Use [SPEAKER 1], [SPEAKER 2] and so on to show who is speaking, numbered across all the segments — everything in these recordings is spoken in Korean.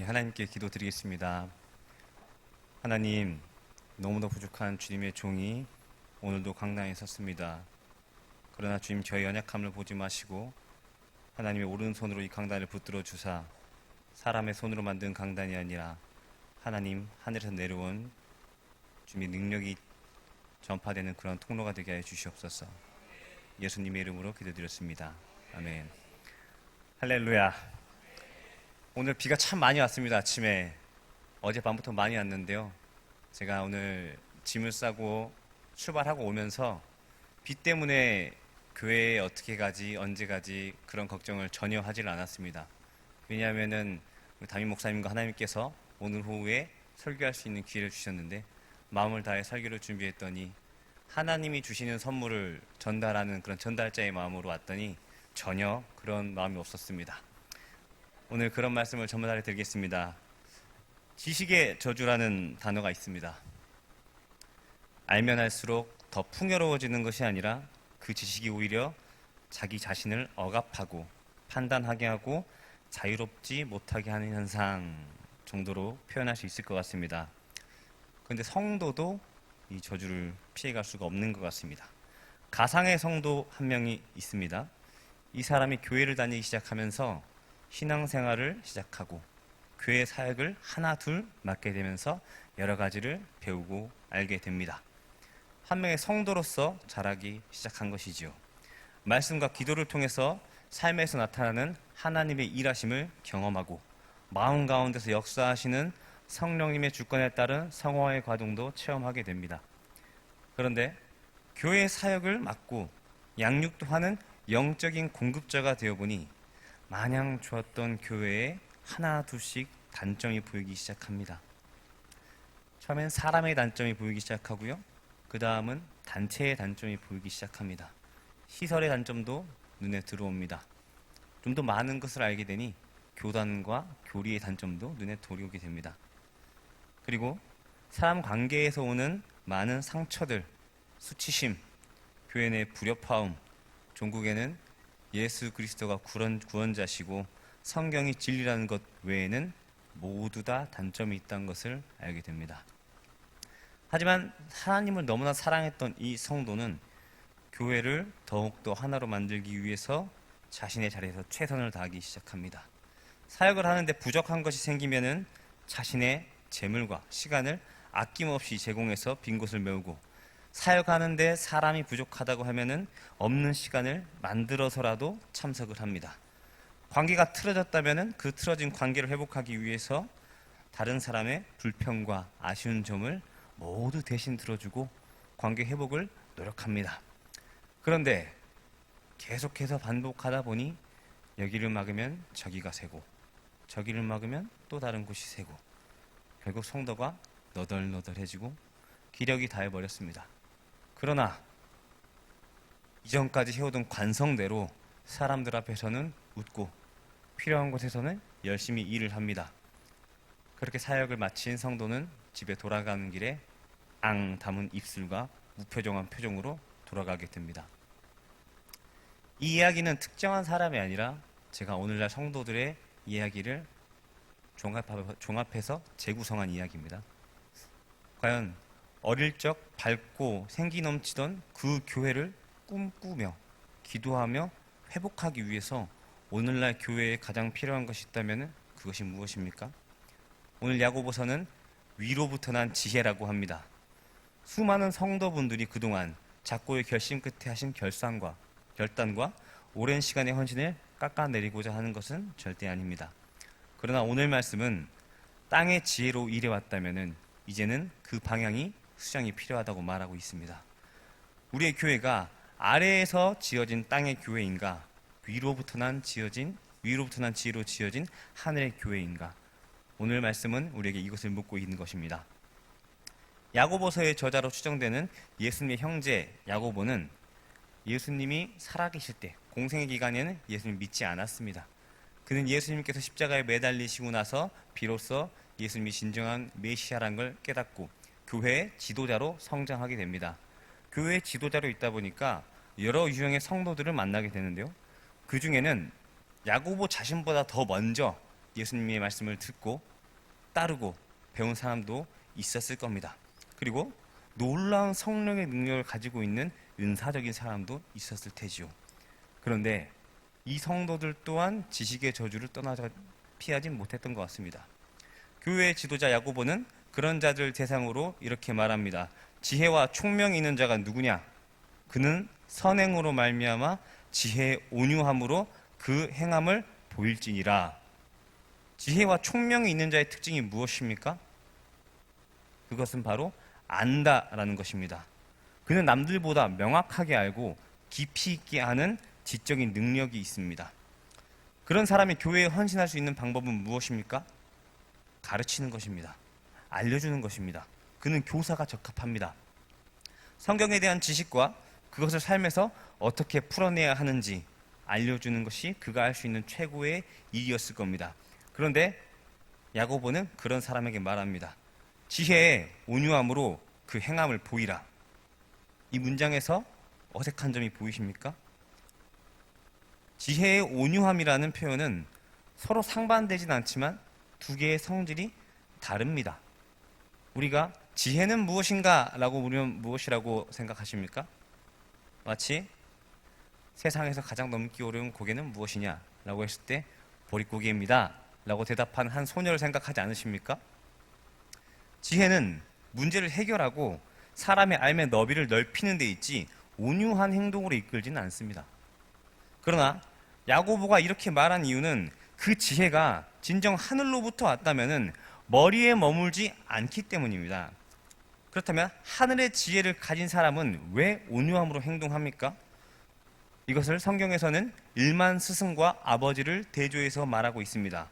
[SPEAKER 1] 네, 하나님께 기도드리겠습니다. 하나님, 너무나 부족한 주님의 종이 오늘도 강당에 섰습니다. 그러나 주님 저의 연약함을 보지 마시고 하나님의 오른손으로 이 강단을 붙들어 주사 사람의 손으로 만든 강단이 아니라 하나님 하늘에서 내려온 주님의 능력이 전파되는 그런 통로가 되게 하여 주시옵소서. 예수님의 이름으로 기도드렸습니다. 아멘. 할렐루야. 오늘 비가 참 많이 왔습니다. 아침에 어젯밤부터 많이 왔는데요. 제가 오늘 짐을 싸고 출발하고 오면서 비 때문에 교회에 어떻게 가지, 언제 가지 그런 걱정을 전혀 하질 않았습니다. 왜냐하면은 담임 목사님과 하나님께서 오늘 오후에 설교할 수 있는 기회를 주셨는데 마음을 다해 설교를 준비했더니 하나님이 주시는 선물을 전달하는 그런 전달자의 마음으로 왔더니 전혀 그런 마음이 없었습니다. 오늘 그런 말씀을 전달해 드리겠습니다. 지식의 저주라는 단어가 있습니다. 알면 할수록 더 풍요로워지는 것이 아니라 그 지식이 오히려 자기 자신을 억압하고 판단하게 하고 자유롭지 못하게 하는 현상 정도로 표현할 수 있을 것 같습니다. 그런데 성도도 이 저주를 피해갈 수가 없는 것 같습니다. 가상의 성도 한 명이 있습니다. 이 사람이 교회를 다니기 시작하면서 신앙생활을 시작하고 교회 사역을 하나 둘 맡게 되면서 여러 가지를 배우고 알게 됩니다. 한 명의 성도로서 자라기 시작한 것이지요. 말씀과 기도를 통해서 삶에서 나타나는 하나님의 일하심을 경험하고 마음 가운데서 역사하시는 성령님의 주권에 따른 성화의 과정도 체험하게 됩니다. 그런데 교회 사역을 맡고 양육도 하는 영적인 공급자가 되어 보니 마냥 좋았던 교회에 하나 둘씩 단점이 보이기 시작합니다. 처음엔 사람의 단점이 보이기 시작하고요. 그 다음은 단체의 단점이 보이기 시작합니다. 시설의 단점도 눈에 들어옵니다. 좀 더 많은 것을 알게 되니 교단과 교리의 단점도 눈에 들어오게 됩니다. 그리고 사람 관계에서 오는 많은 상처들, 수치심, 교회 내 불협화음, 종국에는 예수 그리스도가 구원, 구원자시고 성경이 진리라는 것 외에는 모두 다 단점이 있다는 것을 알게 됩니다. 하지만 하나님을 너무나 사랑했던 이 성도는 교회를 더욱더 하나로 만들기 위해서 자신의 자리에서 최선을 다하기 시작합니다. 사역을 하는데 부족한 것이 생기면은 자신의 재물과 시간을 아낌없이 제공해서 빈 곳을 메우고 사역하는데 사람이 부족하다고 하면은 없는 시간을 만들어서라도 참석을 합니다. 관계가 틀어졌다면은 그 틀어진 관계를 회복하기 위해서 다른 사람의 불평과 아쉬운 점을 모두 대신 들어주고 관계 회복을 노력합니다. 그런데 계속해서 반복하다 보니 여기를 막으면 저기가 새고 저기를 막으면 또 다른 곳이 새고 결국 성도가 너덜너덜해지고 기력이 다해버렸습니다. 그러나 이전까지 해오던 관성대로 사람들 앞에서는 웃고 필요한 곳에서는 열심히 일을 합니다. 그렇게 사역을 마친 성도는 집에 돌아가는 길에 앙 담은 입술과 무표정한 표정으로 돌아가게 됩니다. 이 이야기는 특정한 사람이 아니라 제가 오늘날 성도들의 이야기를 종합해서 재구성한 이야기입니다. 과연 어릴 적 밝고 생기 넘치던 그 교회를 꿈꾸며 기도하며 회복하기 위해서 오늘날 교회에 가장 필요한 것이 있다면 그것이 무엇입니까? 오늘 야고보서는 위로부터 난 지혜라고 합니다. 수많은 성도분들이 그동안 작고의 결심 끝에 하신 결산과 결단과 오랜 시간의 헌신을 깎아내리고자 하는 것은 절대 아닙니다. 그러나 오늘 말씀은 땅의 지혜로 일해왔다면 이제는 그 방향이 수정이 필요하다고 말하고 있습니다. 우리의 교회가 아래에서 지어진 땅의 교회인가 위로부터 난 지어진 위로부터 난 지혜로 지어진 하늘의 교회인가 오늘 말씀은 우리에게 이것을 묻고 있는 것입니다. 야고보서의 저자로 추정되는 예수님의 형제 야고보는 예수님이 살아계실 때 공생의 기간에는 예수님 믿지 않았습니다. 그는 예수님께서 십자가에 매달리시고 나서 비로소 예수님이 진정한 메시아란 걸 깨닫고 교회의 지도자로 성장하게 됩니다. 교회의 지도자로 있다 보니까 여러 유형의 성도들을 만나게 되는데요. 그 중에는 야고보 자신보다 더 먼저 예수님의 말씀을 듣고 따르고 배운 사람도 있었을 겁니다. 그리고 놀라운 성령의 능력을 가지고 있는 은사적인 사람도 있었을 테지요. 그런데 이 성도들 또한 지식의 저주를 떠나자 피하지 못했던 것 같습니다. 교회의 지도자 야고보는 그런 자들 대상으로 이렇게 말합니다. 지혜와 총명이 있는 자가 누구냐? 그는 선행으로 말미암아 지혜의 온유함으로 그 행함을 보일지니라. 지혜와 총명이 있는 자의 특징이 무엇입니까? 그것은 바로 안다라는 것입니다. 그는 남들보다 명확하게 알고 깊이 있게 아는 지적인 능력이 있습니다. 그런 사람이 교회에 헌신할 수 있는 방법은 무엇입니까? 가르치는 것입니다. 알려주는 것입니다. 그는 교사가 적합합니다. 성경에 대한 지식과 그것을 삶에서 어떻게 풀어내야 하는지 알려주는 것이 그가 할 수 있는 최고의 일이었을 겁니다. 그런데 야고보는 그런 사람에게 말합니다. 지혜의 온유함으로 그 행함을 보이라. 이 문장에서 어색한 점이 보이십니까? 지혜의 온유함이라는 표현은 서로 상반되진 않지만 두 개의 성질이 다릅니다. 우리가 지혜는 무엇인가? 라고 물으면 무엇이라고 생각하십니까? 마치 세상에서 가장 넘기 어려운 고개는 무엇이냐? 라고 했을 때 보릿고개입니다. 라고 대답한 한 소녀를 생각하지 않으십니까? 지혜는 문제를 해결하고 사람의 알의 너비를 넓히는 데 있지 온유한 행동으로 이끌지는 않습니다. 그러나 야고보가 이렇게 말한 이유는 그 지혜가 진정 하늘로부터 왔다면은 머리에 머물지 않기 때문입니다. 그렇다면 하늘의 지혜를 가진 사람은 왜 온유함으로 행동합니까? 이것을 성경에서는 일만 스승과 아버지를 대조해서 말하고 있습니다.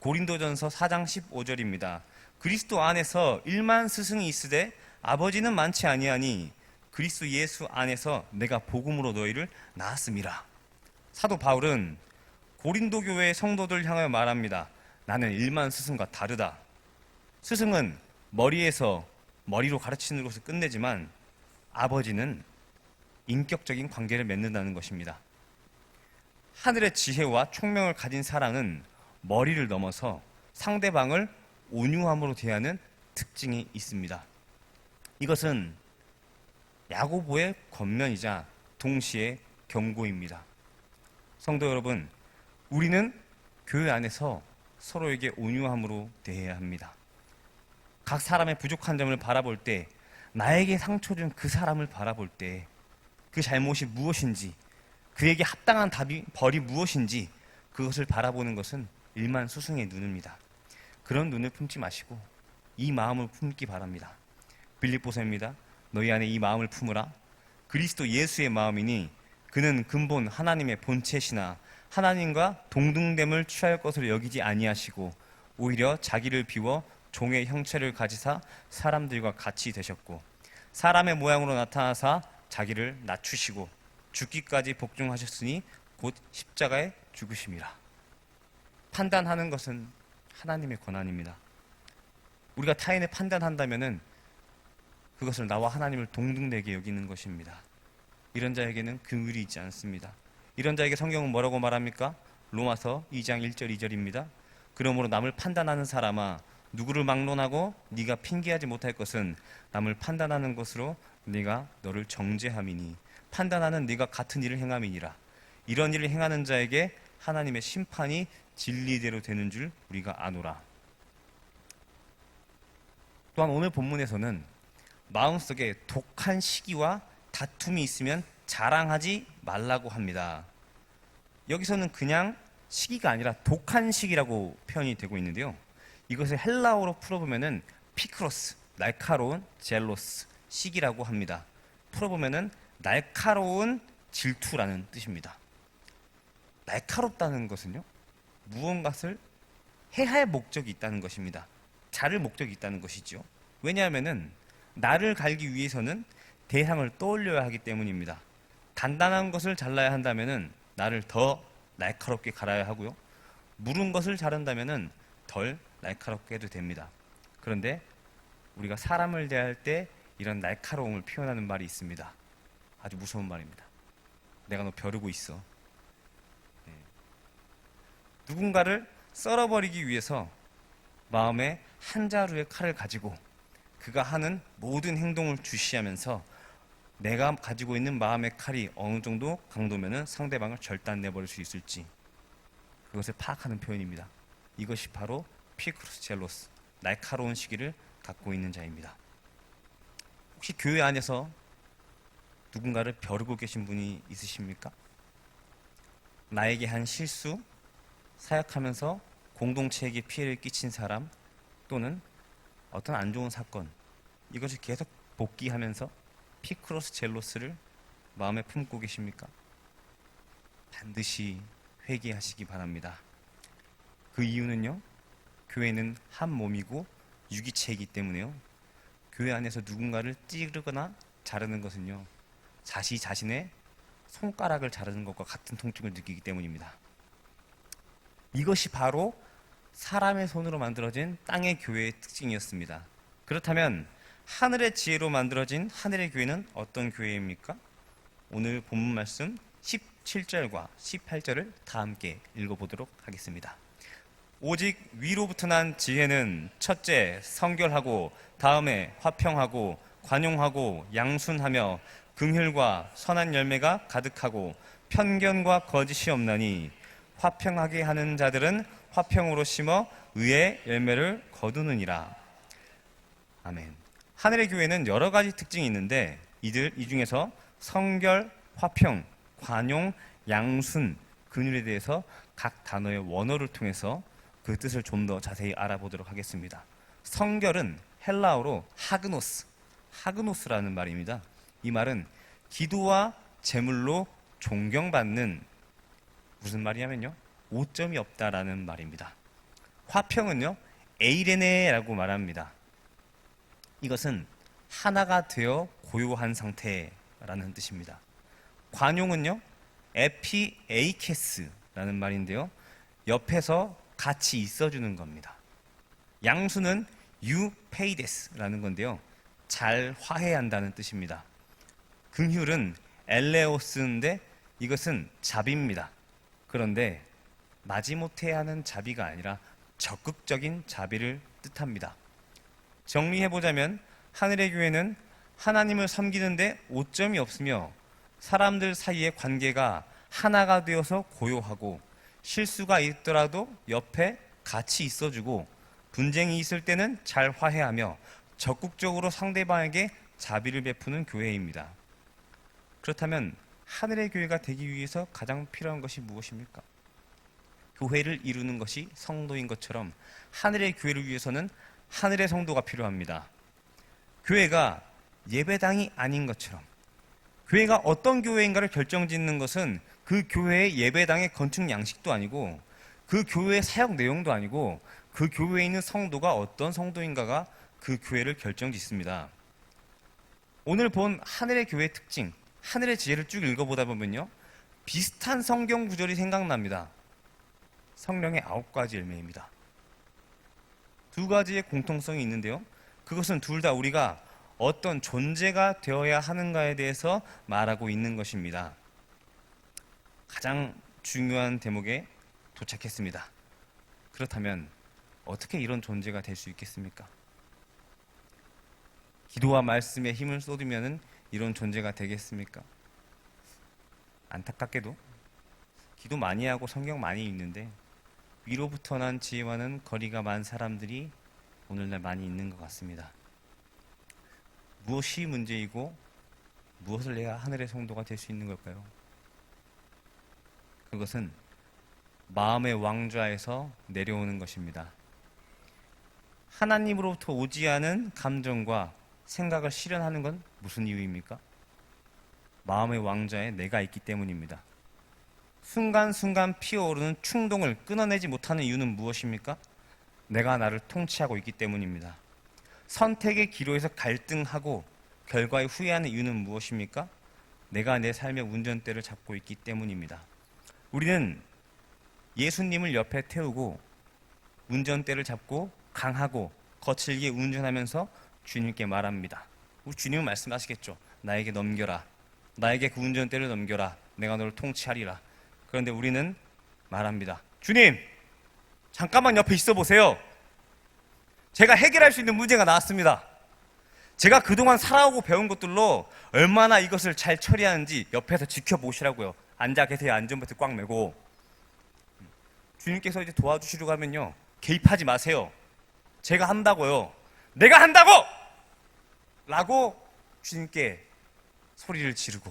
[SPEAKER 1] 고린도전서 4장 15절입니다. 그리스도 안에서 일만 스승이 있으되 아버지는 많지 아니하니 그리스도 예수 안에서 내가 복음으로 너희를 낳았음이라. 사도 바울은 고린도 교회의 성도들 향하여 말합니다. 나는 일만 스승과 다르다. 스승은 머리에서 머리로 가르치는 것을 끝내지만 아버지는 인격적인 관계를 맺는다는 것입니다. 하늘의 지혜와 총명을 가진 사랑은 머리를 넘어서 상대방을 온유함으로 대하는 특징이 있습니다. 이것은 야고보의 권면이자 동시에 경고입니다. 성도 여러분, 우리는 교회 안에서 서로에게 온유함으로 대해야 합니다. 각 사람의 부족한 점을 바라볼 때, 나에게 상처 준 그 사람을 바라볼 때, 그 잘못이 무엇인지, 그에게 합당한 답이, 벌이 무엇인지, 그것을 바라보는 것은 일만 수승의 눈입니다. 그런 눈을 품지 마시고, 이 마음을 품기 바랍니다. 빌립보서입니다. 너희 안에 이 마음을 품으라. 그리스도 예수의 마음이니, 그는 근본 하나님의 본체시나 하나님과 동등됨을 취할 것으로 여기지 아니하시고 오히려 자기를 비워 종의 형체를 가지사 사람들과 같이 되셨고 사람의 모양으로 나타나사 자기를 낮추시고 죽기까지 복종하셨으니 곧 십자가에 죽으심이라. 판단하는 것은 하나님의 권한입니다. 우리가 타인을 판단한다면은 그것을 나와 하나님을 동등되게 여기는 것입니다. 이런 자에게는 긍휼이 있지 않습니다. 이런 자에게 성경은 뭐라고 말합니까? 로마서 2장 1절 2절입니다. 그러므로 남을 판단하는 사람아 누구를 막론하고 네가 핑계하지 못할 것은 남을 판단하는 것으로 네가 너를 정죄함이니 판단하는 네가 같은 일을 행함이니라. 이런 일을 행하는 자에게 하나님의 심판이 진리대로 되는 줄 우리가 아노라. 또한 오늘 본문에서는 마음속에 독한 시기와 다툼이 있으면 자랑하지 말라고 합니다. 여기서는 그냥 시기가 아니라 독한 시기라고 표현이 되고 있는데요. 이것을 헬라어로 풀어보면은 피크로스, 날카로운 젤로스, 시기라고 합니다. 풀어보면은 날카로운 질투라는 뜻입니다. 날카롭다는 것은요, 무언가를 해할 목적이 있다는 것입니다. 자를 목적이 있다는 것이죠. 왜냐하면은 나를 갈기 위해서는 대상을 떠올려야 하기 때문입니다. 단단한 것을 잘라야 한다면은 나를 더 날카롭게 갈아야 하고요. 무른 것을 자른다면은 덜 날카롭게 해도 됩니다. 그런데 우리가 사람을 대할 때 이런 날카로움을 표현하는 말이 있습니다. 아주 무서운 말입니다. 내가 너 벼르고 있어. 네. 누군가를 썰어버리기 위해서 마음에 한 자루의 칼을 가지고 그가 하는 모든 행동을 주시하면서 내가 가지고 있는 마음의 칼이 어느 정도 강도면은 상대방을 절단 내버릴 수 있을지 그것을 파악하는 표현입니다. 이것이 바로 피크루스 젤로스 날카로운 시기를 갖고 있는 자입니다. 혹시 교회 안에서 누군가를 벼르고 계신 분이 있으십니까? 나에게 한 실수, 사역하면서 공동체에게 피해를 끼친 사람 또는 어떤 안 좋은 사건 이것을 계속 복귀하면서 피크로스 젤로스를 마음에 품고 계십니까? 반드시 회개하시기 바랍니다. 그 이유는요. 교회는 한 몸이고 유기체이기 때문에요. 교회 안에서 누군가를 찌르거나 자르는 것은요. 자시 자신의 손가락을 자르는 것과 같은 통증을 느끼기 때문입니다. 이것이 바로 사람의 손으로 만들어진 땅의 교회의 특징이었습니다. 그렇다면 하늘의 지혜로 만들어진 하늘의 교회는 어떤 교회입니까? 오늘 본문 말씀 17절과 18절을 다 함께 읽어보도록 하겠습니다. 오직 위로부터 난 지혜는 첫째 성결하고 다음에 화평하고 관용하고 양순하며 긍휼과 선한 열매가 가득하고 편견과 거짓이 없나니 화평하게 하는 자들은 화평으로 심어 의의 열매를 거두느니라. 아멘. 하늘의 교회는 여러 가지 특징이 있는데 이들 이 중에서 성결, 화평, 관용, 양순, 근율에 대해서 각 단어의 원어를 통해서 그 뜻을 좀 더 자세히 알아보도록 하겠습니다. 성결은 헬라어로 하그노스, 하그노스라는 말입니다. 이 말은 기도와 제물로 존경받는 무슨 말이냐면요. 오점이 없다라는 말입니다. 화평은요. 에이레네라고 말합니다. 이것은 하나가 되어 고요한 상태라는 뜻입니다. 관용은요. 에피에이케스라는 말인데요. 옆에서 같이 있어주는 겁니다. 양수는 유페이데스라는 건데요. 잘 화해한다는 뜻입니다. 긍휼은 엘레오스인데 이것은 자비입니다. 그런데 마지못해 하는 자비가 아니라 적극적인 자비를 뜻합니다. 정리해보자면 하늘의 교회는 하나님을 섬기는데 오점이 없으며 사람들 사이의 관계가 하나가 되어서 고요하고 실수가 있더라도 옆에 같이 있어주고 분쟁이 있을 때는 잘 화해하며 적극적으로 상대방에게 자비를 베푸는 교회입니다. 그렇다면 하늘의 교회가 되기 위해서 가장 필요한 것이 무엇입니까? 교회를 이루는 것이 성도인 것처럼 하늘의 교회를 위해서는 하늘의 성도가 필요합니다. 교회가 예배당이 아닌 것처럼 교회가 어떤 교회인가를 결정짓는 것은 그 교회의 예배당의 건축 양식도 아니고 그 교회의 사역 내용도 아니고 그 교회에 있는 성도가 어떤 성도인가가 그 교회를 결정짓습니다. 오늘 본 하늘의 교회의 특징, 하늘의 지혜를 쭉 읽어보다 보면요. 비슷한 성경 구절이 생각납니다. 성령의 아홉 가지 열매입니다. 두 가지의 공통성이 있는데요. 그것은 둘 다 우리가 어떤 존재가 되어야 하는가에 대해서 말하고 있는 것입니다. 가장 중요한 대목에 도착했습니다. 그렇다면 어떻게 이런 존재가 될 수 있겠습니까? 기도와 말씀에 힘을 쏟으면 이런 존재가 되겠습니까? 안타깝게도 기도 많이 하고 성경 많이 읽는데 위로부터 난 지혜와는 거리가 많은 사람들이 오늘날 많이 있는 것 같습니다. 무엇이 문제이고 무엇을 내가 하늘의 성도가 될 수 있는 걸까요? 그것은 마음의 왕좌에서 내려오는 것입니다. 하나님으로부터 오지 않은 감정과 생각을 실현하는 건 무슨 이유입니까? 마음의 왕좌에 내가 있기 때문입니다. 순간순간 피어오르는 충동을 끊어내지 못하는 이유는 무엇입니까? 내가 나를 통치하고 있기 때문입니다. 선택의 기로에서 갈등하고 결과에 후회하는 이유는 무엇입니까? 내가 내 삶의 운전대를 잡고 있기 때문입니다. 우리는 예수님을 옆에 태우고 운전대를 잡고 강하고 거칠게 운전하면서 주님께 말합니다. 우리 주님은 말씀하시겠죠. 나에게 넘겨라. 나에게 그 운전대를 넘겨라. 내가 너를 통치하리라. 그런데 우리는 말합니다. 주님, 잠깐만 옆에 있어 보세요. 제가 해결할 수 있는 문제가 나왔습니다. 제가 그동안 살아오고 배운 것들로 얼마나 이것을 잘 처리하는지 옆에서 지켜보시라고요. 앉아 계세요. 안전벨트 꽉 매고. 주님께서 이제 도와주시려고 하면요. 개입하지 마세요. 제가 한다고요. 내가 한다고! 라고 주님께 소리를 지르고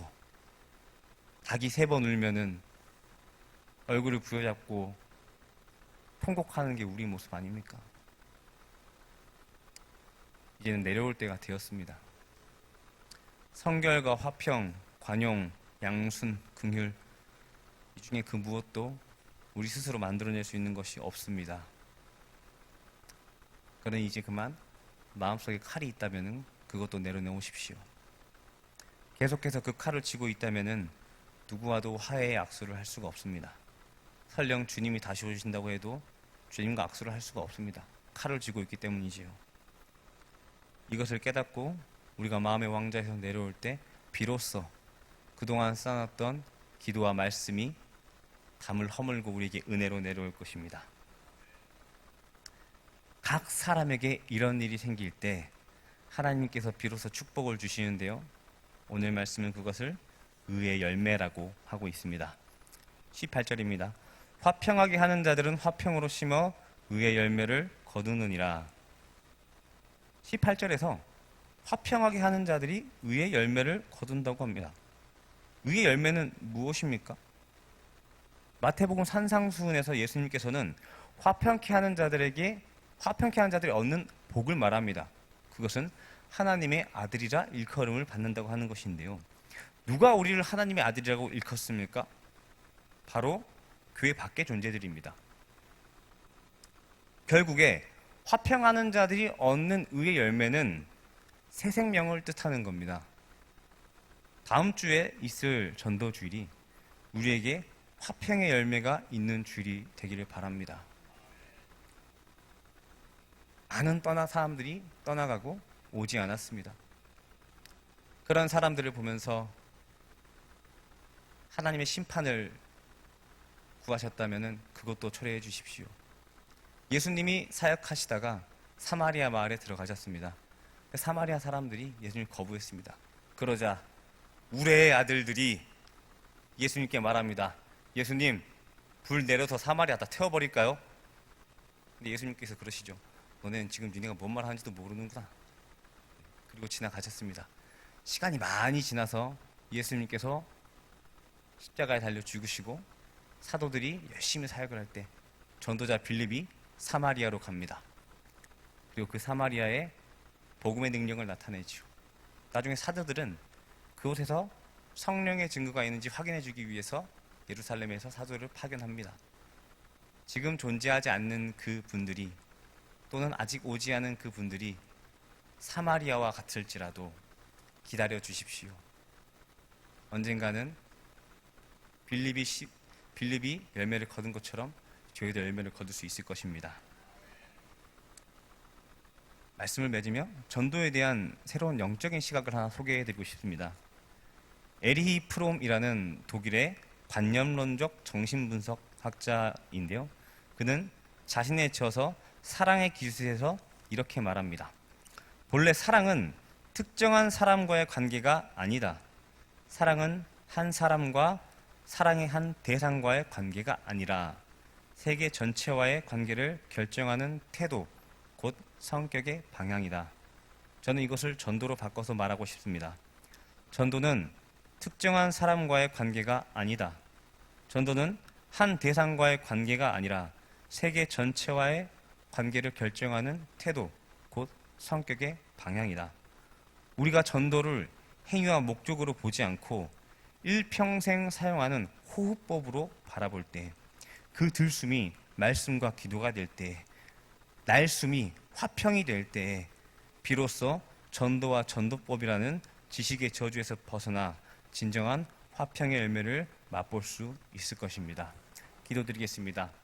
[SPEAKER 1] 닭이 세 번 울면은 얼굴을 부여잡고 통곡하는 게 우리 모습 아닙니까? 이제는 내려올 때가 되었습니다. 성결과 화평, 관용, 양순, 긍휼 이 중에 그 무엇도 우리 스스로 만들어낼 수 있는 것이 없습니다. 그러니 이제 그만 마음속에 칼이 있다면 그것도 내려놓으십시오. 계속해서 그 칼을 쥐고 있다면 누구와도 화해의 악수를 할 수가 없습니다. 설령 주님이 다시 오신다고 해도 주님과 악수를 할 수가 없습니다. 칼을 쥐고 있기 때문이지요. 이것을 깨닫고 우리가 마음의 왕자에서 내려올 때 비로소 그동안 쌓았던 기도와 말씀이 담을 허물고 우리에게 은혜로 내려올 것입니다. 각 사람에게 이런 일이 생길 때 하나님께서 비로소 축복을 주시는데요. 오늘 말씀은 그것을 의의 열매라고 하고 있습니다. 18절입니다. 화평하게 하는 자들은 화평으로 심어 의의 열매를 거두느니라. 18절에서 화평하게 하는 자들이 의의 열매를 거둔다고 합니다. 의의 열매는 무엇입니까? 마태복음 산상수훈에서 예수님께서는 화평케 하는 자들에게 화평케 하는 자들이 얻는 복을 말합니다. 그것은 하나님의 아들이라 일컬음을 받는다고 하는 것인데요. 누가 우리를 하나님의 아들이라고 일컫습니까? 바로 교회 밖의 존재들입니다. 결국에 화평하는 자들이 얻는 의의 열매는 새 생명을 뜻하는 겁니다. 다음 주에 있을 전도 주일이 우리에게 화평의 열매가 있는 주일이 되기를 바랍니다. 많은 떠나 사람들이 떠나가고 오지 않았습니다. 그런 사람들을 보면서 하나님의 심판을 구하셨다면 그것도 철회해 주십시오. 예수님이 사역하시다가 사마리아 마을에 들어가셨습니다. 사마리아 사람들이 예수님 거부했습니다. 그러자 우레의 아들들이 예수님께 말합니다. 예수님, 불 내려서 사마리아 다 태워버릴까요? 근데 예수님께서 그러시죠. 너네는 지금 니네가 뭔 말 하는지도 모르는구나. 그리고 지나가셨습니다. 시간이 많이 지나서 예수님께서 십자가에 달려 죽으시고 사도들이 열심히 사역을 할 때 전도자 빌립이 사마리아로 갑니다. 그리고 그 사마리아에 복음의 능력을 나타내죠. 나중에 사도들은 그곳에서 성령의 증거가 있는지 확인해 주기 위해서 예루살렘에서 사도를 파견합니다. 지금 존재하지 않는 그 분들이 또는 아직 오지 않은 그 분들이 사마리아와 같을지라도 기다려 주십시오. 언젠가는 빌립이, 시, 빌립이 열매를 거둔 것처럼 저희도 열매를 거둘 수 있을 것입니다. 말씀을 맺으며 전도에 대한 새로운 영적인 시각을 하나 소개해 드리고 싶습니다. 에리히 프롬이라는 독일의 관념론적 정신분석 학자인데요. 그는 자신에 지어서 사랑의 기술에서 이렇게 말합니다. 본래 사랑은 특정한 사람과의 관계가 아니다. 사랑은 한 사람과 사랑의 한 대상과의 관계가 아니라 세계 전체와의 관계를 결정하는 태도, 곧 성격의 방향이다. 저는 이것을 전도로 바꿔서 말하고 싶습니다. 전도는 특정한 사람과의 관계가 아니다. 전도는 한 대상과의 관계가 아니라 세계 전체와의 관계를 결정하는 태도, 곧 성격의 방향이다. 우리가 전도를 행위와 목적으로 보지 않고 일평생 사용하는 호흡법으로 바라볼 때, 그 들숨이 말씀과 기도가 될 때, 날숨이 화평이 될 때, 비로소 전도와 전도법이라는 지식의 저주에서 벗어나 진정한 화평의 열매를 맛볼 수 있을 것입니다. 기도드리겠습니다.